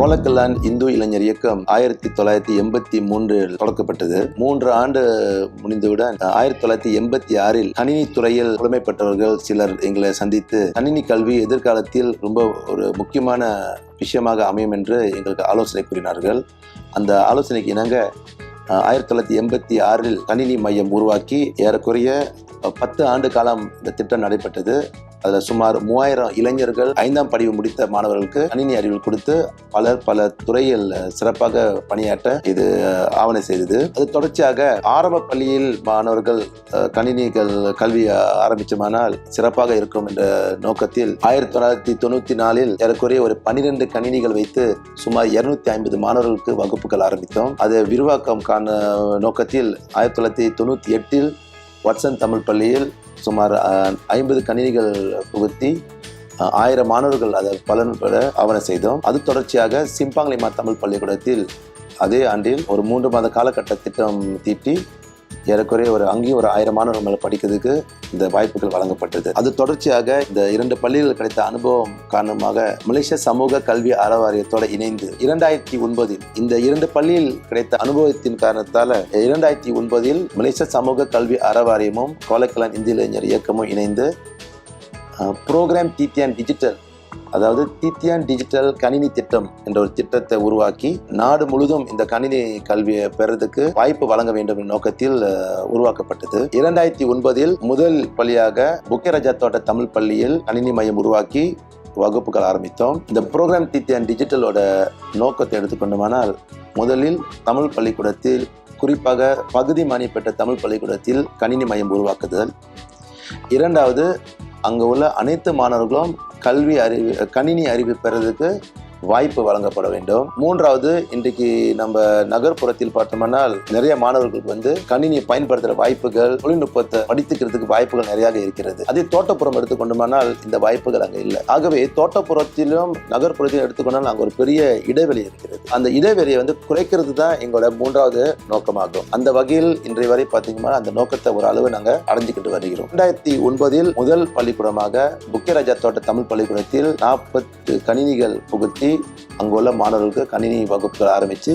கோலக்கல்லான் இந்து இளைஞர் இயக்கம் ஆயிரத்தி தொள்ளாயிரத்தி எண்பத்தி மூன்றில் தொடக்கப்பட்டது. மூன்று ஆண்டு முடிந்தவுடன் ஆயிரத்தி தொள்ளாயிரத்தி எண்பத்தி ஆறில் கணினி துறையில் புலமை பெற்றவர்கள் சிலர் எங்களை சந்தித்து கணினி கல்வி எதிர்காலத்தில் ரொம்ப ஒரு முக்கியமான விஷயமாக அமையும் என்று எங்களுக்கு ஆலோசனை கூறினார்கள். அந்த ஆலோசனைக்கு இணங்க ஆயிரத்தி தொள்ளாயிரத்தி எண்பத்தி ஆறில் கணினி மையம் உருவாக்கி ஏறக்குறைய பத்து ஆண்டு காலம் இந்த திட்டம் நடைபெற்றது. அதில் சுமார் மூவாயிரம் இளைஞர்கள் ஐந்தாம் படிவு முடித்த மாணவர்களுக்கு கணினி அறிவு கொடுத்து பலர் பல துறையில் சிறப்பாக பணியாற்ற இது ஆவணை செய்தது. அது தொடர்ச்சியாக ஆரம்ப பள்ளியில் மாணவர்கள் கணினிகள் கல்வி அஹ், சிறப்பாக இருக்கும் என்ற நோக்கத்தில் ஆயிரத்தி தொள்ளாயிரத்தி தொண்ணூத்தி நாலில் ஏறக்குறைய ஒரு பன்னிரெண்டு கணினிகள் வைத்து சுமார் இருநூத்தி ஐம்பது மாணவர்களுக்கு வகுப்புகள் ஆரம்பித்தோம். அது விரிவாக்கம் காண நோக்கத்தில் ஆயிரத்தி தொள்ளாயிரத்தி தொண்ணூத்தி எட்டில் வட்சன் தமிழ் பள்ளியில் சுமார் ஐம்பது கணினிகள் புகுத்தி ஆயிரம் மாணவர்கள் அதை பலன் பெற ஆவணம் செய்தோம். அது தொடர்ச்சியாக சிம்பாங்லிமா தமிழ் பள்ளிக்கூடத்தில் அதே ஆண்டில் ஒரு மூன்று மாத காலகட்ட திட்டம் தீட்டி ஏறக்குறைய ஒரு அங்கேயும் ஒரு ஆயிரம் மாணவர்கள் படிக்கிறதுக்கு இந்த வாய்ப்புகள் வழங்கப்பட்டது. அது தொடர்ச்சியாக இந்த இரண்டு பள்ளிகள் கிடைத்த அனுபவம் காரணமாக மலேசிய சமூக கல்வி அறவாரியத்தோட இணைந்து இரண்டாயிரத்தி ஒன்பதில் இந்த இரண்டு பள்ளியில் கிடைத்த அனுபவத்தின் காரணத்தால இரண்டாயிரத்தி ஒன்பதில் மலேசிய சமூக கல்வி அறவாரியமும் கோலக்கலான் இந்திய இளைஞர் இயக்கமும் இணைந்து ப்ரோக்ராம் டிடிஎன் டிஜிட்டல் அதாவது தித்தியான் டிஜிட்டல் கணினி திட்டம் என்ற ஒரு திட்டத்தை உருவாக்கி நாடு முழுதும் இந்த கணினி கல்வியை பெறதுக்கு வாய்ப்பு வழங்க வேண்டும் என்ற நோக்கத்தில் உருவாக்கப்பட்டது. இரண்டாயிரத்தி ஒன்பதில் முதல் பள்ளியாக புக்கேரஜா தோட்ட தமிழ் பள்ளியில் கணினி மையம் உருவாக்கி வகுப்புகள் ஆரம்பித்தோம். இந்த ப்ரோக்ராம் தித்தியான் டிஜிட்டலோட நோக்கத்தை எடுத்துக்கொண்டோமானால் முதலில் தமிழ் பள்ளிக்கூடத்தில் குறிப்பாக பகுதி மானியப்பட்ட தமிழ் பள்ளிக்கூடத்தில் கணினி மையம் உருவாக்குதல். இரண்டாவது அங்கே உள்ள அனைத்து மாணவர்களும் கல்வி அறிவு கணினி அறிவு பெறதுக்கு வாய்ப்பு வழங்கப்பட வேண்டும். மூன்றாவது இன்றைக்கு நம்ம நகர்ப்புறத்தில் பார்த்தோம்னால் நிறைய மாணவர்களுக்கு வந்து கணினியை பயன்படுத்துகிற வாய்ப்புகள் தொழில்நுட்பத்தை படித்துக்கிறதுக்கு வாய்ப்புகள் நிறையாக இருக்கிறது. அதே தோட்டப்புறம் எடுத்துக்கொண்டுமானால் இந்த வாய்ப்புகள் அங்கே இல்லை. ஆகவே தோட்டப்புறத்திலும் நகர்ப்புறத்திலும் எடுத்துக்கொண்டால் அங்கே ஒரு பெரிய இடைவெளி இருக்கிறது. அந்த இடைவெளியை வந்து குறைக்கிறது தான் எங்களோட மூன்றாவது நோக்கமாகும். அந்த வகையில் இன்றைய வரை பார்த்தீங்கன்னா அந்த நோக்கத்தை ஒரு அளவு நாங்கள் அடைஞ்சுக்கிட்டு வருகிறோம். ரெண்டாயிரத்தி ஒன்பதில் முதல் பள்ளிக்கூடமாக புக்கியராஜா தோட்ட தமிழ் பள்ளிக்கூடத்தில் நாற்பத்து கணினிகள் புகுத்தி அங்குள்ள மாணவர்களுக்கு கணினி வகுப்புகள் ஆரம்பித்து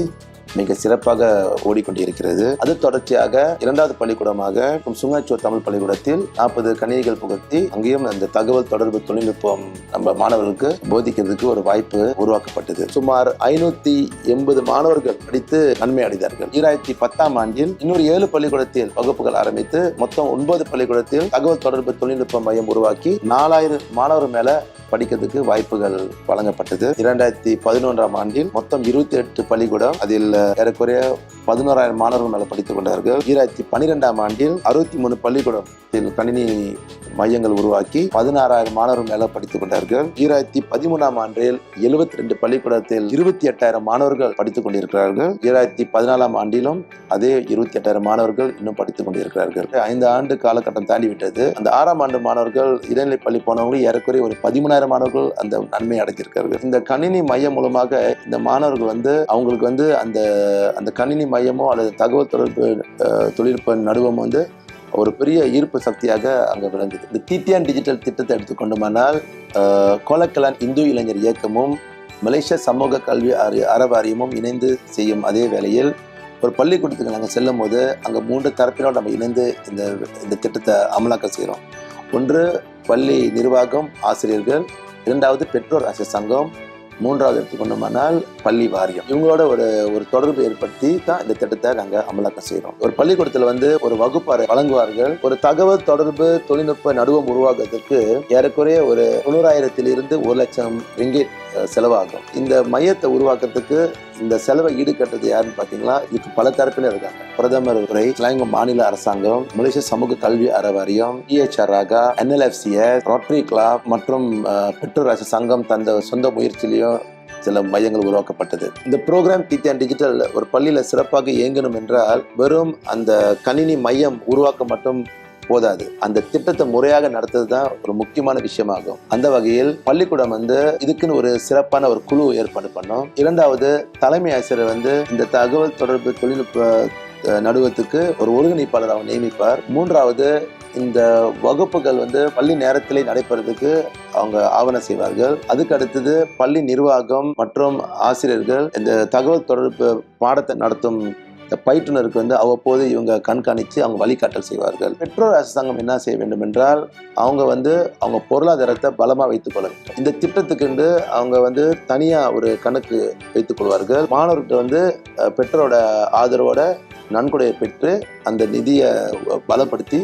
மிக சிறப்பாக ஓடிக்கொண்டிருக்கிறது. அது தொடர்ச்சியாக இரண்டாவது பள்ளிக்கூடமாக சுங்காச்சோர் தமிழ் பள்ளிக்கூடத்தில் நாற்பது கணினிகள் புகழ்த்தி அங்கேயும் அந்த தகவல் தொடர்பு தொழில்நுட்பம் நம்ம மாணவர்களுக்கு போதிக்கிறதுக்கு ஒரு வாய்ப்பு உருவாக்கப்பட்டது. சுமார் ஐநூத்தி எண்பது மாணவர்கள் படித்து நன்மை அடைந்தார்கள். ஈராயிரத்தி பத்தாம் ஆண்டில் இன்னொரு ஏழு பள்ளிக்கூடத்தில் வகுப்புகள் ஆரம்பித்து மொத்தம் ஒன்பது பள்ளிக்கூடத்தில் தகவல் தொடர்பு தொழில்நுட்ப மையம் உருவாக்கி நாலாயிரம் மாணவர் மேல படிக்கிறதுக்கு வாய்ப்புகள் வழங்கப்பட்டது. இரண்டாயிரத்தி பதினொன்றாம் ஆண்டில் மொத்தம் இருபத்தி எட்டு பள்ளிக்கூடம் அதில் ஏறக்குறைய பதினோராயிரம் மாணவர்கள் மேல படித்துக் கொண்டார்கள். ஈராயிரத்தி பன்னிரெண்டாம் ஆண்டில் அறுபத்தி மூணு பள்ளிக்கூடத்தில் கணினி மையங்கள் உருவாக்கி பதினாறாயிரம் மாணவர்கள் மேல படித்துக் கொண்டார்கள். ஈராயிரத்தி பதிமூணாம் ஆண்டில் எழுபத்தி ரெண்டு பள்ளிக்கூடத்தில் இருபத்தி எட்டாயிரம் மாணவர்கள் படித்துக் கொண்டிருக்கிறார்கள். ஈராயிரத்தி பதினாலாம் ஆண்டிலும் அதே இருபத்தி எட்டாயிரம் மாணவர்கள் இன்னும் படித்துக் கொண்டிருக்கிறார்கள். ஐந்து ஆண்டு காலகட்டம் தாண்டி விட்டது அந்த ஆறாம் ஆண்டு மாணவர்கள் இடைநிலை பள்ளி போனவங்களும் ஏறக்குறைய ஒரு பதிமூணாயிரம் மாணவர்கள் அந்த நன்மை அடைஞ்சிருக்கார்கள் இந்த கணினி மையம் மூலமாக இந்த மாணவர்கள் வந்து அவங்களுக்கு வந்து அந்த அந்த கணினி மையமோ அல்லது தகவல் தொடர்பு தொழில்நுட்ப நடுவம் வந்து ஒரு பெரிய ஈர்ப்பு சக்தியாக அங்கே விளங்குது. இந்த டிடிஎன் டிஜிட்டல் திட்டத்தை எடுத்துக்கொண்டோமானால் கோலக்கலான் இந்து இளைஞர் இயக்கமும் மலேசிய சமூக கல்வி அறி அறவாரியமும் இணைந்து செய்யும் அதே வேளையில் ஒரு பள்ளிக்கூடத்துக்கு நாங்கள் செல்லும் போது அங்கே மூன்று தரப்பினோடு நம்ம இணைந்து இந்த இந்த திட்டத்தை அமலாக்கம் செய்கிறோம் ஒன்று பள்ளி நிர்வாகம் ஆசிரியர்கள். இரண்டாவது பெற்றோர் ஆசிரியர் சங்கம். மூன்றாவது எடுத்துக்கொண்டோமானால் பள்ளி வாரியம். இவங்களோட ஒரு ஒரு தொடர்பு ஏற்படுத்தி தான் இந்த திட்டத்தை நாங்கள் அமலாக்கம் செய்கிறோம் ஒரு பள்ளிக்கூடத்தில் வந்து ஒரு வகுப்பறை வழங்குவார்கள். ஒரு தகவல் தொடர்பு தொழில்நுட்ப நடுவம் உருவாக்குறதுக்கு ஏறக்குறைய ஒரு தொண்ணூறாயிரத்திலிருந்து ஒரு லட்சம் ரிங்கிட் செலவாகும். இந்த மையத்தை உருவாக்குறதுக்கு இந்த செலவை ஈடுகட்டுறது யாருன்னு பார்த்தீங்கன்னா இதுக்கு பல தரப்பினர் இருக்காங்க. பிரதமர் உரை சிலாங்க மாநில அரசாங்கம் மலேசிய சமூக கல்வி அறவாரியம் THR Raaga NLFCS rotary club மற்றும் பெற்றோர் அரசு சங்கம் தந்த சொந்த முயற்சியிலையும் சில மையங்கள் உருவாக்கப்பட்டது. இந்த ப்ரோக்ராம் டிடிஎன் டிஜிட்டல் ஒரு பள்ளியில் சிறப்பாக இயங்கணும் என்றால் வெறும் அந்த கணினி மையம் உருவாக்க மட்டும் போதாது. அந்த திட்டத்தை முறையாக நடத்துறது தான் ஒரு முக்கியமான விஷயமாகும். அந்த வகையில் பள்ளிக்கூடம் வந்து இதுக்குன்னு ஒரு சிறப்பான ஒரு குழு ஏற்பாடு பண்ணோம். இரண்டாவது தலைமை ஆசிரியர் வந்து இந்த தகவல் தொடர்பு தொழில்நுட்ப நடுவத்துக்கு ஒரு ஒருங்கிணைப்பாளர் அவர் நியமிப்பார். மூன்றாவது இந்த வகுப்புகள் வந்து பள்ளி நேரத்திலே நடைபெறதுக்கு அவங்க ஆவணம் செய்வார்கள். அதுக்கு அடுத்தது பள்ளி நிர்வாகம் மற்றும் ஆசிரியர்கள் இந்த தகவல் தொடர்பு பாடத்தை நடத்தும் இந்த பயிற்றுனருக்கு வந்து அவ்வப்போது இவங்க கண்காணித்து அவங்க வழிகாட்டல் செய்வார்கள். பெற்றோர் அரசாங்கம் என்ன செய்ய வேண்டும் என்றால் அவங்க வந்து அவங்க பொருளாதாரத்தை பலமாக வைத்துக் கொள்ள வேண்டும். இந்த திட்டத்துக்கு அவங்க வந்து தனியாக ஒரு கணக்கு வைத்துக் கொள்வார்கள். மாணவர்கிட்ட வந்து பெற்றோரோட ஆதரவோட நன்கொடையை பெற்று அந்த நிதியை பலப்படுத்தி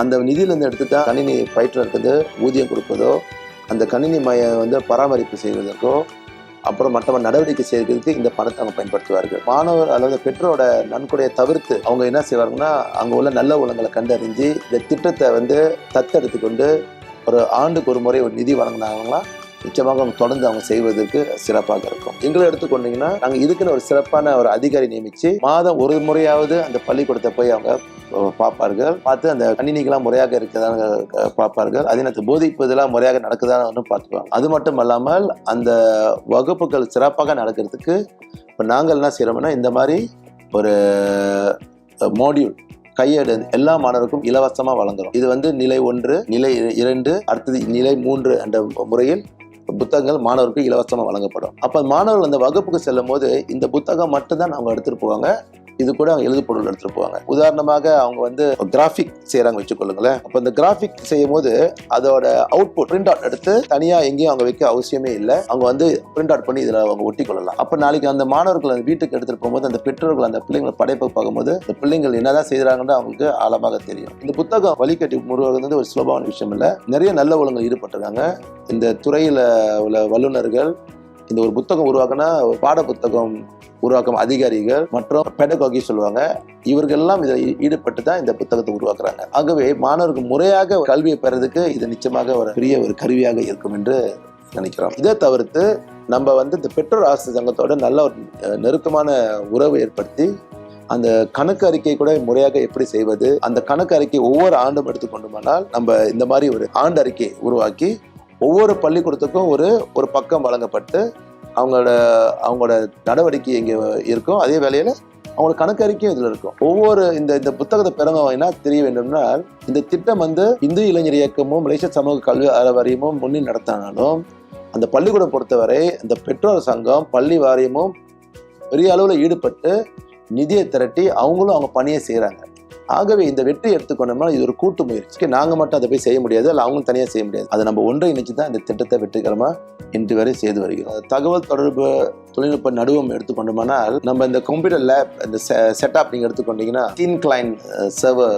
அந்த நிதியிலேருந்து எடுத்து தான் கணினி பயிற்றுனருக்கு வந்து ஊதியம் கொடுப்பதோ அந்த கணினி மைய வந்து பராமரிப்பு செய்வதற்கோ அப்புறம் மற்ற நடவடிக்கை செய்யறதுக்கு இந்த பணத்தை அவங்க பயன்படுத்துவார்கள். மாணவர் அல்லது பெற்றோரோட நன்கொடையை தவிர்த்து அவங்க என்ன செய்வாங்கன்னா அங்கே உள்ள நல்ல உள்ளங்களை கண்டறிஞ்சு இந்த திட்டத்தை வந்து தத்தெடுத்து கொண்டு ஒரு ஆண்டுக்கு ஒரு முறை ஒரு நிதி வழங்கினாங்களா நிச்சயமாக அவங்க தொடர்ந்து அவங்க செய்வதற்கு சிறப்பாக இருக்கும். எங்களை எடுத்துக்கொண்டீங்கன்னா நாங்கள் இதுக்குன்னு ஒரு சிறப்பான ஒரு அதிகாரி நியமித்து மாதம் ஒரு முறையாவது அந்த பள்ளிக்கூடத்தை போய் அவங்க பார்ப்பார்கள். பார்த்து அந்த கணினிகள்லாம் முறையாக இருக்குதான்னு பார்ப்பார்கள். அதே நேரத்தில் போதிப்பதெல்லாம் முறையாக நடக்குதான்னு பார்த்துக்குவாங்க அது மட்டும் அல்லாமல் அந்த வகுப்புகள் சிறப்பாக நடக்கிறதுக்கு இப்போ நாங்கள் என்ன செய்கிறோம்னா இந்த மாதிரி ஒரு மாடியூல் கையேடு எல்லா மாணவருக்கும் இலவசமாக வழங்குறோம். இது வந்து நிலை ஒன்று நிலை இரண்டு அடுத்தது நிலை மூன்று என்ற முறையில் புத்தகங்கள் மாணவர்களுக்கு இலவசமாக வழங்கப்படும். அப்போ மாணவர்கள் அந்த வகுப்புக்கு செல்லும் போது இந்த புத்தகம் மட்டும்தான் அவங்க எடுத்துகிட்டு போவாங்க. இது கூட அவங்க எழுது பொருள் எடுத்துட்டு போவாங்க. உதாரணமாக அவங்க வந்து கிராஃபிக் செய்கிறாங்க வச்சுக்கொள்ளுங்களேன். அப்போ இந்த கிராஃபிக் செய்யும் போது அதோட அவுட்புட் பிரிண்ட் அவுட் எடுத்து தனியாக எங்கேயும் அவங்க வைக்க அவசியமே இல்லை. அவங்க வந்து பிரிண்ட் அவுட் பண்ணி இதில் அவங்க ஒட்டி கொள்ளலாம். அப்போ நாளைக்கு அந்த மாணவர்கள் அந்த வீட்டுக்கு எடுத்துட்டு போகும்போது அந்த பெற்றோர்கள் அந்த பிள்ளைங்களை படைப்பு பார்க்கும்போது இந்த பிள்ளைங்கள் என்னதான் செய்கிறாங்கன்னு அவங்களுக்கு ஆழமாக தெரியும். இந்த புத்தகம் வழிகாட்டி முருகிறது வந்து ஒரு சுலபமான விஷயம் இல்லை. நிறைய நல்ல ஒழுங்கு ஈடுபட்டிருக்காங்க. இந்த துறையில் உள்ள வல்லுநர்கள் இந்த ஒரு புத்தகம் உருவாக்கினா ஒரு பாட புத்தகம் உருவாக்கும் அதிகாரிகள் மற்றும் பெடகாகி சொல்லுவாங்க. இவர்கள்லாம் இதில் ஈடுபட்டு தான் இந்த புத்தகத்தை உருவாக்குறாங்க. ஆகவே மாணவர்கள் முறையாக கல்வியை பெறதுக்கு இது நிச்சயமாக ஒரு பெரிய ஒரு கருவியாக இருக்கும் என்று நினைக்கிறோம். இதை தவிர்த்து நம்ம வந்து இந்த பெற்றோர் ஆசிரியர் சங்கத்தோட நல்ல ஒரு நெருக்கமான உறவு ஏற்படுத்தி அந்த கணக்கு அறிக்கை கூட முறையாக எப்படி செய்வது அந்த கணக்கு அறிக்கை ஒவ்வொரு ஆண்டும் எடுத்துக்கொண்டுமானால் நம்ம இந்த மாதிரி ஒரு ஆண்டு அறிக்கை உருவாக்கி ஒவ்வொரு பள்ளிக்கூடத்துக்கும் ஒரு ஒரு பக்கம் வழங்கப்பட்டு அவங்களோட அவங்களோட நடவடிக்கை இங்கே இருக்கும் அதே வேளையில் அவங்களோட கணக்கறிக்கையும் இதில் இருக்கும். ஒவ்வொரு இந்த இந்த புத்தகத்தை பிறங்க என்ன தெரிய வேண்டும்னால் இந்த திட்டம் வந்து இந்து இளைஞர் இயக்கமும் மலேசிய சமூக கல்வி வாரியமும் முன்னே நடத்தினாலும் அந்த பள்ளிக்கூடம் பொறுத்தவரை இந்த பெற்றோர் சங்கம் பள்ளி வாரியமும் பெரிய அளவில் ஈடுபட்டு நிதியை திரட்டி அவங்களும் அவங்க பணியை செய்கிறாங்க ஆகவே இந்த வெற்றி எடுத்துக்கொண்டோம்னா இது ஒரு கூட்டு முயற்சி. நாங்கள் மட்டும் அதை போய் செய்ய முடியாது இல்லை அவங்களும் தனியாக செய்ய முடியாது. அதை நம்ம ஒன்றிணைச்சு தான் இந்த திட்டத்தை வெற்றிகரமாக இன்று வரை செய்து வருகிறோம். தகவல் தொடர்பு தொழில்நுட்ப நடுவம் எடுத்துக்கொண்டோம்னால் நம்ம இந்த கம்ப்யூட்டர் லேப் இந்த செட்டப் நீங்கள் எடுத்துக்கொண்டீங்கன்னா தீன் கிளைன் சர்வர்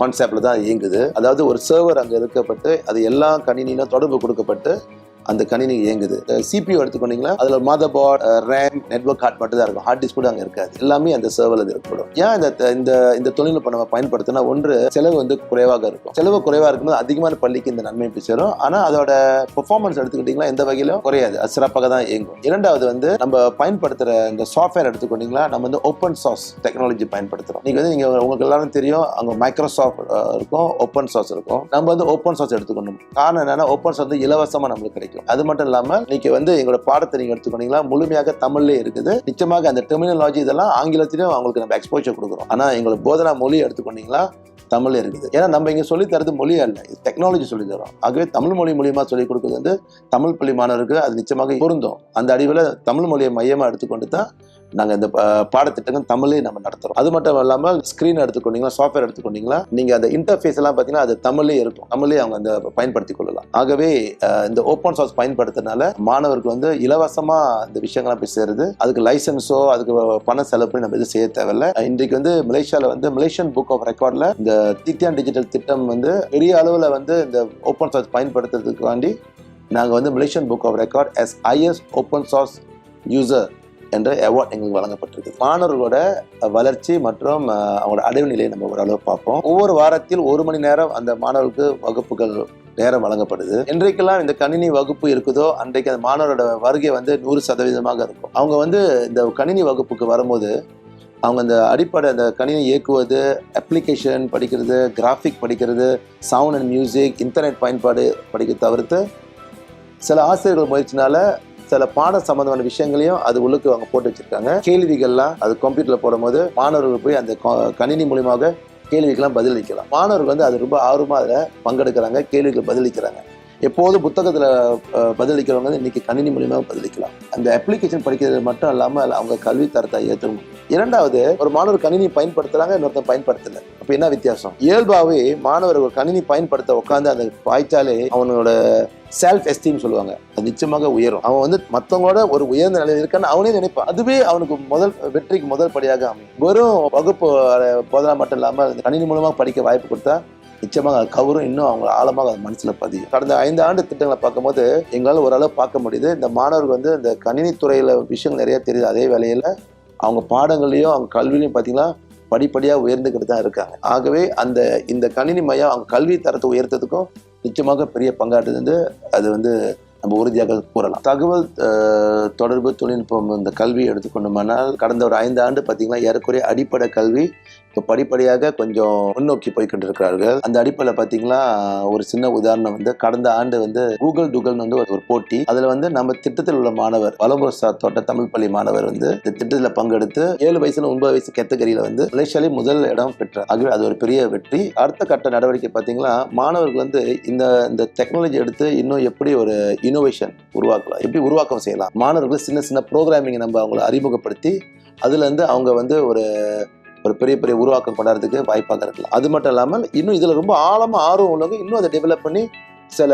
கான்செப்டில் தான் இயங்குது. அதாவது ஒரு சர்வர் அங்கே இருக்கப்பட்டு அது எல்லா கணினியிலும் தொடர்பு கொடுக்கப்பட்டு அந்த கணினி இயங்குது. சிபியூ எடுத்துக்கொண்டீங்கன்னா அதில் mother board RAM network card மட்டும் தான் இருக்கும். ஹார்ட் டிஸ்க் கூட அங்கே இருக்காது. எல்லாமே அந்த சர்வரில் இருக்கப்படும் ஏன் இந்த இந்த இந்த தொழில்நுட்பம் நம்ம பயன்படுத்தினா ஒன்று செலவு வந்து குறைவாக இருக்கும். செலவு குறைவாக இருக்கும்போது அதிகமான பள்ளிக்கு இந்த நன்மை போய் சேரும். ஆனால் அதோட பெர்ஃபார்மன்ஸ் எடுத்துக்கிட்டிங்கன்னா எந்த வகையிலும் குறையாது. அது சிறப்பாக தான் இயங்கும். இரண்டாவது வந்து நம்ம பயன்படுத்துகிற இந்த சாஃப்ட்வேர் எடுத்துக்கொண்டீங்களா நம்ம வந்து ஓப்பன் சோர்ஸ் டெக்னாலஜி பயன்படுத்துகிறோம் நீங்கள் வந்து நீங்கள் உங்களுக்கு எல்லாரும் தெரியும் அங்கே மைக்ரோசாஃப்ட் இருக்கும் ஓப்பன் சோர்ஸ் இருக்கும். நம்ம வந்து ஓப்பன் சோர்ஸ் எடுத்துக்கணும். காரணம் என்னன்னா ஓப்பன் சோர்ஸ் வந்து இலவசமாக நம்மளுக்கு கிடைக்கும். அது மட்டும் இல்லாமல் நீங்க வந்து எங்களோட பாடத்தை நீங்க எடுத்துக்கொண்டீங்களா? முழுமையாக தமிழ்லே இருக்குது. நிச்சயமாக அந்த டெர்மினாலஜி இதெல்லாம் ஆங்கிலத்திலும் அவங்களுக்கு நம்ம எக்ஸ்போஜர் கொடுக்குறோம். ஆனால் எங்களோட போதனா மொழி எடுத்துக்கொண்டீங்களா? தமிழ் இருக்குது. ஏன்னா நம்ம இங்கே சொல்லி தரது மொழி இல்லை இது டெக்னாலஜி சொல்லி தரோம். ஆகவே தமிழ் மொழி மூலியமாக சொல்லி கொடுக்குறது வந்து தமிழ் பள்ளி மாணவருக்கு அது நிச்சயமாக பொருந்தும். அந்த அடிவில் தமிழ் மொழியை மையமாக எடுத்துக்கொண்டு தான் நாங்கள் இந்த பாடத்திட்டங்கள் தமிழே நம்ம நடத்துகிறோம் அது மட்டும் இல்லாமல் ஸ்க்ரீன் எடுத்துக்கொண்டீங்களா சாஃப்ட்வேர் எடுத்துக்கொண்டீங்களா நீங்கள் அந்த இன்டர்ஃபேஸ் எல்லாம் பார்த்தீங்கன்னா அது தமிழே இருக்கும். தமிழே அவங்க அந்த பயன்படுத்தி கொள்ளலாம். ஆகவே இந்த ஓப்பன் சோர்ஸ் பயன்படுத்துறதுனால மாணவருக்கு வந்து இலவசமாக இந்த விஷயங்கள்லாம் போய் சேருது. அதுக்கு லைசன்ஸோ அதுக்கு பண செலவு பண்ணி நம்ம எதுவும் செய்ய தேவையில்ல. இன்றைக்கு வந்து மலேசியாவில் வந்து மலேசியன் புக் ஆஃப் ரெக்கார்டில் இந்த தித்தியான் டிஜிட்டல் திட்டம் வந்து பெரிய அளவில் வந்து இந்த ஓப்பன் சோர்ஸ் பயன்படுத்துறதுக்கு வாண்டி நாங்கள் வந்து Malaysian book of records highest open source user என்ற அவார்ட் எங்களுக்கு வழங்கப்பட்டிருக்கு. மாணவர்களோட வளர்ச்சி மற்றும் அவங்களோட அடைவு நிலையை நம்ம ஓரளவு பார்ப்போம். ஒவ்வொரு வாரத்தில் ஒரு மணி நேரம் அந்த மாணவர்களுக்கு வகுப்புகள் நேரம் வழங்கப்படுது. இன்றைக்கெல்லாம் இந்த கணினி வகுப்பு இருக்குதோ அன்றைக்கு அந்த மாணவரோட வருகை வந்து நூறு சதவீதமாக இருக்கும். அவங்க வந்து இந்த கணினி வகுப்புக்கு வரும்போது அவங்க அந்த அடிப்படை அந்த கணினி இயக்குவது அப்ளிகேஷன் படிக்கிறது கிராஃபிக் படிக்கிறது சவுண்ட் அண்ட் மியூசிக் இன்டர்நெட் பயன்பாடு படிக்க தவிர்த்து சில ஆசிரியர்கள் முயற்சினால சில பாட சம்பந்தமான விஷயங்களையும் அது உள்ளுக்கு அவங்க போட்டு வச்சிருக்காங்க. கேள்விகள்லாம் அது கம்ப்யூட்டர்ல போடும்போது மாணவர்கள் போய் அந்த க- கணினி மூலியமாக கேள்விக்கெல்லாம் பதிலளிக்கலாம். மாணவர்கள் வந்து அது ரொம்ப ஆர்வமாக அதில் பங்கெடுக்கிறாங்க கேள்விகள் பதிலளிக்கிறாங்க. எப்போதும் புத்தகத்தில் பதிலளிக்கிறவங்க வந்து இன்னைக்கு கணினி மூலியமாக பதிலளிக்கலாம். அந்த அப்ளிகேஷன் படிக்கிறது மட்டும் இல்லாமல் அவங்க கல்வி தரத்தை ஏற்றும் இரண்டாவது ஒரு மாணவர் கணினி பயன்படுத்துறாங்க இன்னொருத்தன் பயன்படுத்தல. அப்போ என்ன வித்தியாசம்? இயல்பாகவே மாணவர் ஒரு கணினி பயன்படுத்த உட்காந்து அந்த பாய்ச்சாலே அவனோட செல்ஃப் எஸ்டீம் சொல்லுவாங்க. அது நிச்சயமாக உயரும். அவன் வந்து மற்றவங்களோட ஒரு உயர்ந்த நிலையில் இருக்கான்னு அவனே நினைப்பான். அதுவே அவனுக்கு முதல் வெற்றிக்கு முதல் படியாக அமையும். வெறும் வகுப்பு போதனா மட்டும் இல்லாமல் அந்த கணினி மூலமாக படிக்க வாய்ப்பு கொடுத்தா நிச்சயமாக அது கவரும் இன்னும் அவங்க ஆழமாக அது மனசில் பதியும். கடந்த ஐந்து ஆண்டு திட்டங்களை பார்க்கும்போது எங்களால் ஓரளவு பார்க்க முடியுது. இந்த மாணவர்கள் வந்து இந்த கணினித்துறையில் விஷயங்கள் நிறைய தெரியுது. அதே வேலையில் அவங்க பாடங்கள்லையும் அவங்க கல்விலையும் பார்த்தீங்கன்னா படிப்படியாக உயர்ந்துக்கிட்டு தான் இருக்காங்க. ஆகவே அந்த இந்த கணினி மையம் அவங்க கல்வி தரத்தை உயர்த்ததுக்கும் நிச்சயமாக பெரிய பங்காற்று வந்து அது வந்து நம்ம உறுதியாக கூறலாம். தகவல் தொடர்பு தொழில்நுட்பம் இந்த கல்வி எடுத்துக்கொண்டோம்னால் கடந்த ஒரு ஐந்து ஆண்டு பார்த்தீங்கன்னா ஏறக்குறைய அடிப்படை கல்வி இப்போ படிப்படியாக கொஞ்சம் முன்னோக்கி போய் கொண்டிருக்கிறார்கள் அந்த அடிப்படையில் பார்த்தீங்கன்னா ஒரு சின்ன உதாரணம் வந்து கடந்த ஆண்டு வந்து கூகுள் டுகல்னு வந்து ஒரு- போட்டி. அதில் வந்து நம்ம திட்டத்தில் உள்ள மாணவர் வலம்புர சார் தோட்ட தமிழ் பள்ளி மாணவர் வந்து இந்த திட்டத்தில் பங்கெடுத்து ஏழு வயசுல ஒன்பது வயசு கெத்தகரியில் வந்து மலேசியாலே முதல் இடம் பெற்றார் ஆகவே அது ஒரு பெரிய வெற்றி. அடுத்த கட்ட நடவடிக்கை பார்த்தீங்கன்னா மாணவர்கள் வந்து இந்த இந்த டெக்னாலஜி எடுத்து இன்னும் எப்படி ஒரு இனோவேஷன் உருவாக்கலாம் எப்படி உருவாக்கம் செய்யலாம். மாணவர்கள் சின்ன சின்ன ப்ரோக்ராமிங் நம்ம அவங்களை அறிமுகப்படுத்தி அதுலேருந்து அவங்க வந்து ஒரு ஒரு பெரிய பெரிய உருவாக்கம் கொண்டாடுறதுக்கு வாய்ப்பாக இருக்கலாம் அது மட்டும் இல்லாமல் இன்னும் இதில் ரொம்ப ஆழமாக ஆர்வம் உள்ளவங்க இன்னும் அதை டெவலப் பண்ணி சில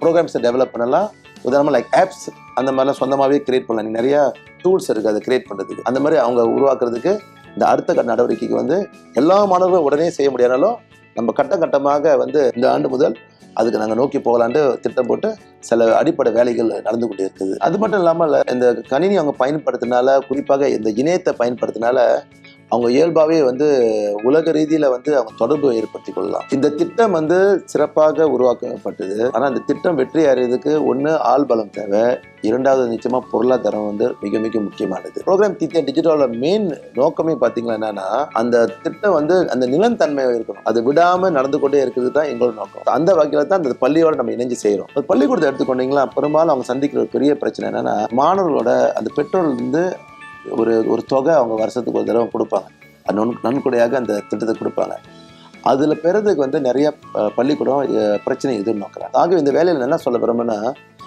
ப்ரோக்ராம்ஸை டெவலப் பண்ணலாம். உதாரணமாக லைக் ஆப்ஸ் அந்த மாதிரிலாம் சொந்தமாகவே கிரியேட் பண்ணலாம். நிறையா டூல்ஸ் இருக்குது அதை கிரியேட் பண்ணுறதுக்கு அந்த மாதிரி அவங்க உருவாக்குறதுக்கு இந்த அடுத்த கட்ட நடவடிக்கைக்கு வந்து எல்லா மாணவர்களும் உடனே செய்ய முடியாதாலும் நம்ம கட்ட கட்டமாக வந்து இந்த ஆண்டு முதல் அதுக்கு நாங்கள் நோக்கி போகலான்ட்டு திட்டம் போட்டு சில அடிப்படை வேலைகள் நடந்து கொண்டு இருக்குது. அது மட்டும் இல்லாமல் இந்த கணினி அவங்க பயன்படுத்தினால குறிப்பாக இந்த இணையத்தை பயன்படுத்தினால அவங்க இயல்பாகவே வந்து உலக ரீதியில் வந்து அவங்க தொடர்பு ஏற்படுத்திக் கொள்ளலாம். இந்த திட்டம் வந்து சிறப்பாக உருவாக்கப்பட்டது. ஆனால் இந்த திட்டம் வெற்றி அடைகிறதுக்கு ஒன்று ஆள் பலம் தேவை. இரண்டாவது நிச்சயமாக பொருளாதாரம் வந்து மிக மிக முக்கியமானது. ப்ரோக்ராம் திட்டம் டிஜிட்டலோட மெயின் நோக்கமே பார்த்தீங்களா என்னன்னா அந்த திட்டம் வந்து அந்த நிலத்தன்மை இருக்கணும். அது விடாமல் நடந்து கொண்டே இருக்கிறது தான் எங்களோட நோக்கம். அந்த வகையில் தான் அந்த பள்ளியோட நம்ம இணைஞ்சு செய்கிறோம் அந்த பள்ளிக்கூடத்தை எடுத்துக்கொண்டீங்களா பெரும்பாலும் அவங்க சந்திக்கிற ஒரு பெரிய பிரச்சனை என்னன்னா மாணவர்களோட அந்த பெற்றோர்கள் வந்து ஒரு ஒரு தொகை அவங்க வருஷத்துக்கு ஒரு தடவை கொடுப்பாங்க. அது நன்கொடையாக அந்த திட்டத்தை கொடுப்பாங்க. அதில் பெறதுக்கு வந்து நிறைய பள்ளிக்கூடம் அஹ், பிரச்சனை எதிர்நோக்குறாங்க. ஆகவே இந்த வேலையில் என்ன சொல்ல விரும்புனா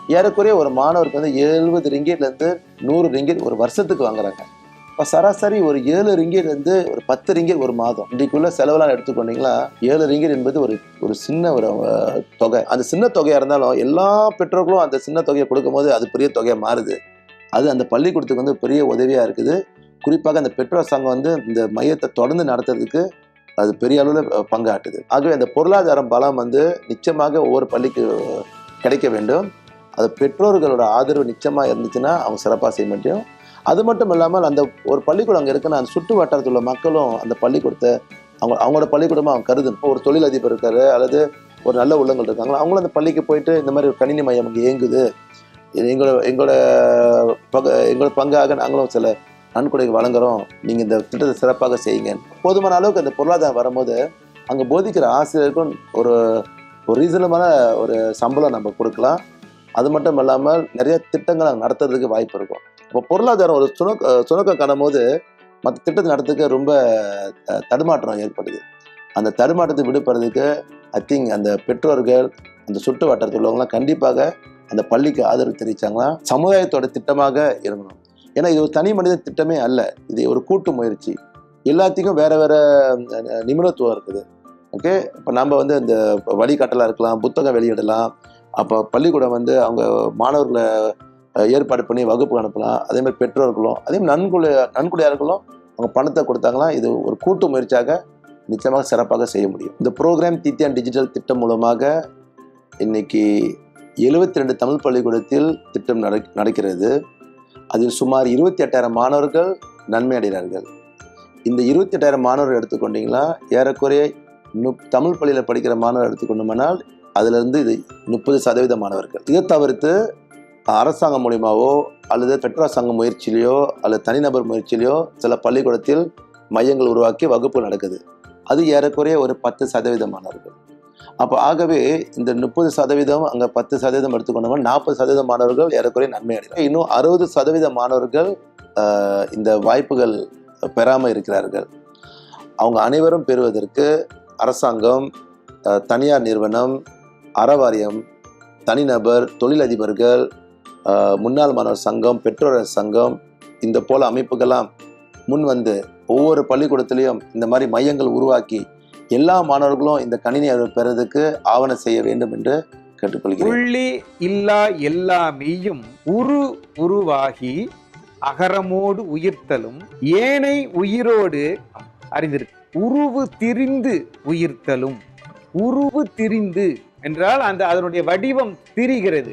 ஏறக்குறைய ஒரு மாணவருக்கு வந்து எழுபது ரிங்கெட்லேருந்து நூறு ரிங்கெட் ஒரு வருஷத்துக்கு வாங்குறாங்க. இப்போ சராசரி ஒரு ஏழு ரிங்கெட் ஒரு பத்து ரிங்கெட் ஒரு மாதம். இன்றைக்குள்ள செலவெல்லாம் எடுத்துக்கொண்டீங்களா? ஏழு ரிங்கெட் என்பது ஒரு ஒரு சின்ன ஒரு தொகை. அந்த சின்ன தொகையாக இருந்தாலும் எல்லா பெற்றோர்களும் அந்த சின்ன தொகையை கொடுக்கும்போது அது பெரிய தொகையாக மாறுது. அது அந்த பள்ளிக்கூடத்துக்கு வந்து பெரிய உதவியாக இருக்குது. குறிப்பாக அந்த பெற்றோர் சங்கம் வந்து இந்த மையத்தை தொடர்ந்து நடத்துறதுக்கு அது பெரிய அளவில் பங்காட்டுது. ஆகவே அந்த பொருளாதாரம் பலம் வந்து நிச்சயமாக ஒவ்வொரு பள்ளிக்கு கிடைக்க வேண்டும். அது பெற்றோர்களோட ஆதரவு நிச்சயமாக இருந்துச்சுன்னா அவங்க சிறப்பாக செய்ய முடியும். அது மட்டும் இல்லாமல் அந்த ஒரு பள்ளிக்கூடம் அங்கே இருக்குன்னா அந்த சுற்று வட்டாரத்தில் உள்ள மக்களும் அந்த பள்ளிக்கூடத்தை அவங்க அவங்களோட பள்ளிக்கூடமாக அவங்க கருதணும் இப்போ ஒரு தொழிலதிபர் இருக்காரு அல்லது ஒரு நல்ல உள்ளங்கள் இருக்காங்களா அவங்களும் அந்த பள்ளிக்கு போயிட்டு இந்த மாதிரி ஒரு கணினி மையம் அங்கே இயங்குது. இது எங்களோட எங்களோட பக எங்களோட பங்காக நாங்களும் சில நன்கொடை வழங்குறோம். நீங்கள் இந்த திட்டத்தை சிறப்பாக செய்யுங்க. போதுமான அளவுக்கு அந்த பொருளாதாரம் வரும்போது அங்கே போதிக்கிற ஆசிரியருக்கும் ஒரு ஒரு ரீசனமான ஒரு சம்பளம் நம்ம கொடுக்கலாம். அது மட்டும் இல்லாமல் நிறைய திட்டங்கள் அங்கே நடத்துறதுக்கு வாய்ப்பு இருக்கும். இப்போ பொருளாதாரம் ஒரு சுணக்க சுணக்கம் காணும்போது மற்ற திட்டத்தை நடத்துக்க ரொம்ப தடுமாற்றம் ஏற்படுது. அந்த தடுமாற்றத்தை விடுபடுறதுக்கு ஐ திங்க் அந்த பெற்றோர்கள் அந்த சுற்று வட்டாரத்தில் உள்ளவங்களாம் கண்டிப்பாக அந்த பள்ளிக்கு ஆதரவு தெரிவிச்சாங்கன்னா சமுதாயத்தோட திட்டமாக இருக்கணும் ஏன்னா இது ஒரு தனி மனித திட்டமே அல்ல. இது ஒரு கூட்டு முயற்சி. எல்லாத்துக்கும் வேற வேற நிபுணத்துவம் இருக்குது. ஓகே? இப்போ நம்ம வந்து இந்த வழிகாட்டலாக இருக்கலாம் புத்தகம் வெளியிடலாம். அப்போ பள்ளிக்கூடம் வந்து அவங்க மாணவர்களை ஏற்பாடு பண்ணி வகுப்பு அனுப்பலாம். அதே மாதிரி பெற்றோர்களும் அதே மாதிரி நன்கொடை நன்கொடையாளர்களும் அவங்க பணத்தை கொடுத்தாங்கன்னா இது ஒரு கூட்டு முயற்சியாக நிச்சயமாக சிறப்பாக செய்ய முடியும். இந்த ப்ரோக்ராம் தித்தியான் டிஜிட்டல் திட்டம் மூலமாக இன்னைக்கு எழுபத்தி ரெண்டு தமிழ் பள்ளிக்கூடத்தில் திட்டம் நட நடக்கிறது. அதில் சுமார் இருபத்தி எட்டாயிரம் மாணவர்கள் நன்மை அடைகிறார்கள். இந்த இருபத்தி எட்டாயிரம் மாணவர்கள் எடுத்துக்கொண்டீங்கன்னா ஏறக்குறைய நுப் தமிழ் பள்ளியில் படிக்கிற மாணவர் எடுத்துக்கொண்டோம்னால் அதிலிருந்து இது முப்பது சதவீத மாணவர்கள். இதை தவிர்த்து அரசாங்கம் மூலியமாவோ அல்லது பெற்றோர் சங்க முயற்சியிலையோ அல்லது தனிநபர் முயற்சியிலையோ சில பள்ளிக்கூடத்தில் மையங்கள் உருவாக்கி வகுப்பு நடக்குது. அது ஏறக்குறைய ஒரு பத்து சதவீத மாணவர்கள். அப்போ ஆகவே இந்த முப்பது சதவீதம் அங்கே பத்து சதவீதம் எடுத்துக்கொண்டோம்னா நாற்பது சதவீத மாணவர்கள் ஏறக்குறைய நன்மை அடைகிறார் இன்னும் அறுபது சதவீத மாணவர்கள் இந்த வாய்ப்புகள் பெறாமல் இருக்கிறார்கள். அவங்க அனைவரும் பெறுவதற்கு அரசாங்கம் தனியார் நிறுவனம் அறவாரியம் தனிநபர் தொழிலதிபர்கள் முன்னாள் மாணவர் சங்கம் பெற்றோர் சங்கம் இந்த போல அமைப்புகள்லாம் முன் வந்து ஒவ்வொரு பள்ளிக்கூடத்திலையும் இந்த மாதிரி மையங்கள் உருவாக்கி எல்லா மாணவர்களும் இந்த கணினி அறிவு பெறதுக்கு ஆவணம் செய்ய வேண்டும் என்று கேட்டுக்கொள்கிறேன். உள்ளே இல்லா எல்லாமேயும் உரு உருவாகி அகரமோடு உயிர்த்தலும் ஏனை உயிரோடு அறிந்திருக்கு உருவு திரிந்து உயிர்த்தலும். உருவு திரிந்து என்றால் அந்த அதனுடைய வடிவம் திரிகிறது.